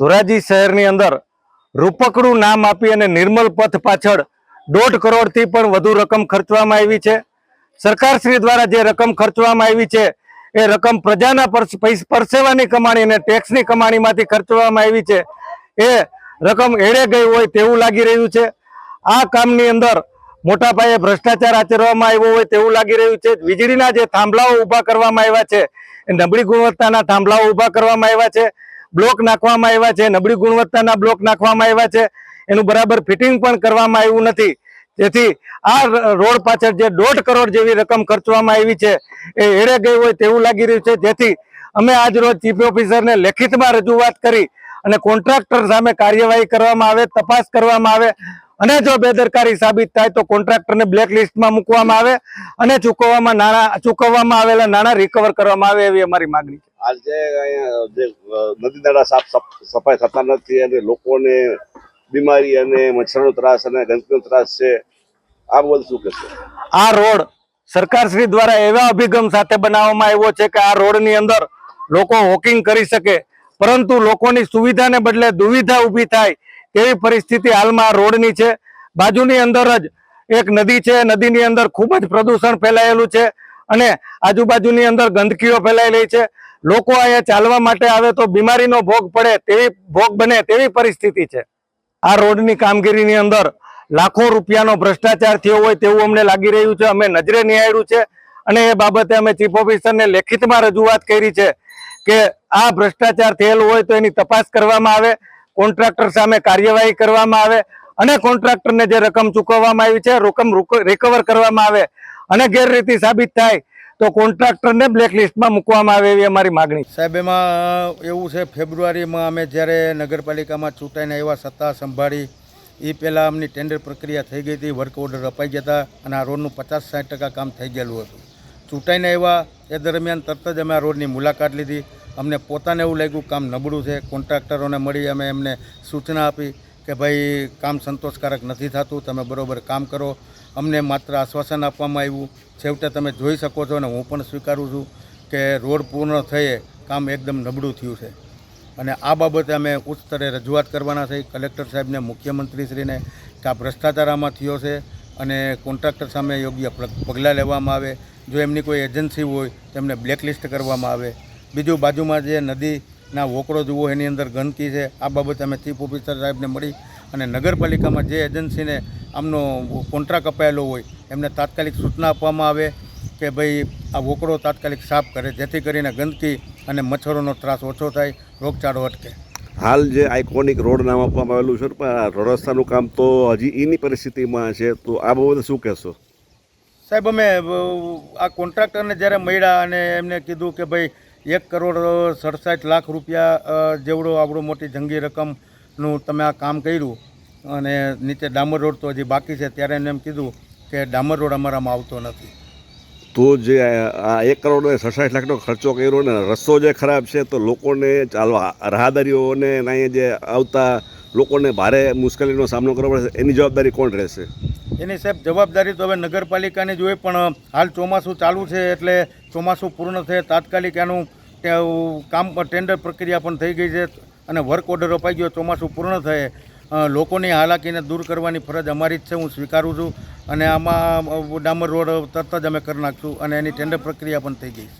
ધોરાજી શહેરની અંદર રૂપકડું નામ આપી અને નિર્મલ પથ પાછળ દોઢ કરોડથી પણ વધુ રકમ ખર્ચવામાં આવી છે. સરકારશ્રી દ્વારા જે રકમ ખર્ચવામાં આવી છે, એ રકમ પ્રજાના પરસેવાની કમાણી અને ટેક્સની કમાણીમાંથી ખર્ચવામાં આવી છે. એ રકમ એળે ગઈ હોય તેવું લાગી રહ્યું છે. આ કામની અંદર મોટા પાયે ભ્રષ્ટાચાર આચરવામાં આવ્યો હોય તેવું લાગી રહ્યું છે. વીજળીના જે થાંભલાઓ ઊભા કરવામાં આવ્યા છે, એ નબળી ગુણવત્તાના થાંભલાઓ ઊભા કરવામાં આવ્યા છે. બ્લોક નાખવામાં આવ્યા છે, નબળી ગુણવત્તાના બ્લોક નાખવામાં આવ્યા છે, એનું બરાબર ફિટિંગ પણ કરવામાં આવ્યું નથી. જેથી આ રોડ પાછળ જે દોઢ કરોડ જેવી રકમ ખર્ચવામાં આવી છે, એ એળે ગઈ હોય તેવું લાગી રહ્યું છે. જેથી અમે આજ રોજ ચીફ ઓફિસરને લેખિતમાં રજૂઆત કરી અને કોન્ટ્રાક્ટર સામે કાર્યવાહી કરવામાં આવે, તપાસ કરવામાં આવે અને જો બેદરકારી સાબિત થાય તો કોન્ટ્રાક્ટરને બ્લેક લિસ્ટમાં મૂકવામાં આવે અને ચૂકવવામાં નાણાં, ચૂકવવામાં આવેલા નાણાં રિકવર કરવામાં આવે એવી અમારી માગણી છે. આજે અહીંયા જે નદી નાળા સાફ સફાઈ થતા નથી અને લોકોને બીમારી અને મચ્છરનો ત્રાસ અને ગંદકીનો ત્રાસ છે, આ બધું શું કહેશો? આ રોડ સરકારશ્રી દ્વારા એવા અભિગમ સાથે બનાવવામાં આવ્યો છે કે આ રોડની અંદર લોકો વોકિંગ કરી શકે, પરંતુ લોકોની સુવિધાને બદલે દુવિધા ઊભી થાય તેવી પરિસ્થિતિ હાલમાં રોડની છે. બાજુની અંદર જ એક નદી છે, નદીની અંદર ખૂબ જ પ્રદૂષણ ફેલાયેલું છે અને આજુબાજુની અંદર ગંદકીઓ ફેલાયેલી છે. લોકો અહીંયા ચાલવા માટે આવે તો બીમારીનો ભોગ પડે તેવી ભોગ બને તેવી પરિસ્થિતિ છે. આ રોડની કામગીરીની અંદર લાખો રૂપિયાનો ભ્રષ્ટાચાર થયો હોય તેવું અમને લાગી રહ્યું છે. અમે નજરે નિહાળ્યું છે અને એ બાબતે અમે ચીફ ઓફિસરને લેખિતમાં રજૂઆત કરી છે કે આ ભ્રષ્ટાચાર થયેલો હોય તો એની તપાસ કરવામાં આવે, કોન્ટ્રાક્ટર સામે કાર્યવાહી કરવામાં આવે અને કોન્ટ્રાક્ટરને જે રકમ ચૂકવવામાં આવી છે, રકમ રિકવર કરવામાં આવે અને ગેરરીતિ સાબિત થાય તો કોન્ટ્રાક્ટરને બ્લેક લિસ્ટમાં મૂકવામાં આવે એવી અમારી માગણી. સાહેબ, એમાં એવું છે, ફેબ્રુઆરીમાં અમે જ્યારે નગરપાલિકામાં ચૂંટાઈને આવ્યા, સત્તા સંભાળી એ પહેલાં અમની ટેન્ડર પ્રક્રિયા થઈ ગઈ હતી વર્ક ઓર્ડર અપાઈ ગયા હતા અને આ રોડનું પચાસ સાઠ ટકા કામ થઈ ગયેલું હતું. ચૂંટાઈને આવ્યા, એ દરમિયાન તરત જ અમે આ રોડની મુલાકાત લીધી. અમને પોતાને એવું લાગ્યું કામ નબળું છે, કોન્ટ્રાક્ટરોને મળી અમે એમને સૂચના આપી. કે ભાઈ કામ સંતોષકારક નથી થતું, તમે બરોબર કામ કરો. અમને માત્ર આશ્વાસન આપવામાં આવ્યું. છેવટે તમે જોઈ શકો છો અને હું પણ સ્વીકારું છું કે રોડ પૂર્ણ થયે કામ એકદમ નબળું થયું છે. અને આ બાબતે અમે ઉચ્ચ સ્તરે રજૂઆત કરવાના છે. કલેક્ટર સાહેબને, મુખ્યમંત્રીશ્રીને કે આ ભ્રષ્ટાચાર આમાં થયો છે અને કોન્ટ્રાક્ટર સામે યોગ્ય પગલાં લેવામાં આવે. જો એમની કોઈ એજન્સી હોય, તેમને બ્લેકલિસ્ટ કરવામાં આવે. બીજું બાજુમાં જે નદીના વોકડો જુઓ એની અંદર ગંદકી છે. આ બાબતે અમે ચીફ ઓફિસર સાહેબને મળી અને નગરપાલિકામાં જે એજન્સીને આમનો કોન્ટ્રાક્ટ અપાયેલો હોય એમને તાત્કાલિક સૂચના આપવામાં આવે કે ભાઈ આ વોકડો તાત્કાલિક સાફ કરે જેથી કરીને ગંદકી અને મચ્છરોનો ત્રાસ ઓછો થાય રોગચાળો અટકે. હાલ જે આઇકોનિક રોડ નામ આપવામાં આવેલું છે પણ આ રસ્તાનું કામ તો હજી એની પરિસ્થિતિમાં છે તો આ બાબતે શું કહેશો? સાહેબ અમે આ કોન્ટ્રાક્ટરને જ્યારે મળ્યા અને એમને કીધું કે ભાઈ એક કરોડ સડસઠ લાખ રૂપિયા જેવડો આવડો મોટી જંગી રકમનું તમે આ કામ કર્યું અને નીચે ડામર રોડ તો હજી બાકી છે ત્યારે એમને એમ કીધું કે ડામર રોડ અમારામાં આવતો નથી. તો જે આ એક કરોડ સડસઠ લાખનો ખર્ચો કર્યો ને રસ્તો જે ખરાબ છે તો લોકોને ચાલવા રાહદારીઓને અહીંયા જે આવતા લોકોને ભારે મુશ્કેલીનો સામનો કરવો પડશે એની જવાબદારી કોણ રહેશે? એની સાહેબ જવાબદારી તો હવે નગરપાલિકાની જોઈએ પણ હાલ ચોમાસું ચાલુ છે એટલે ચોમાસું પૂર્ણ થયે, તાત્કાલિક એનું કામ ટેન્ડર પ્રક્રિયા પણ થઈ ગઈ છે અને વર્ક ઓર્ડર અપાઈ ગયો. ચોમાસું પૂર્ણ થયે લોકોની હાલાકીને દૂર કરવાની ફરજ અમારી જ છે. હું સ્વીકારું છું અને આમાં ડામર રોડ તરત જ અમે કરી નાખશું અને એની ટેન્ડર પ્રક્રિયા પણ થઈ ગઈ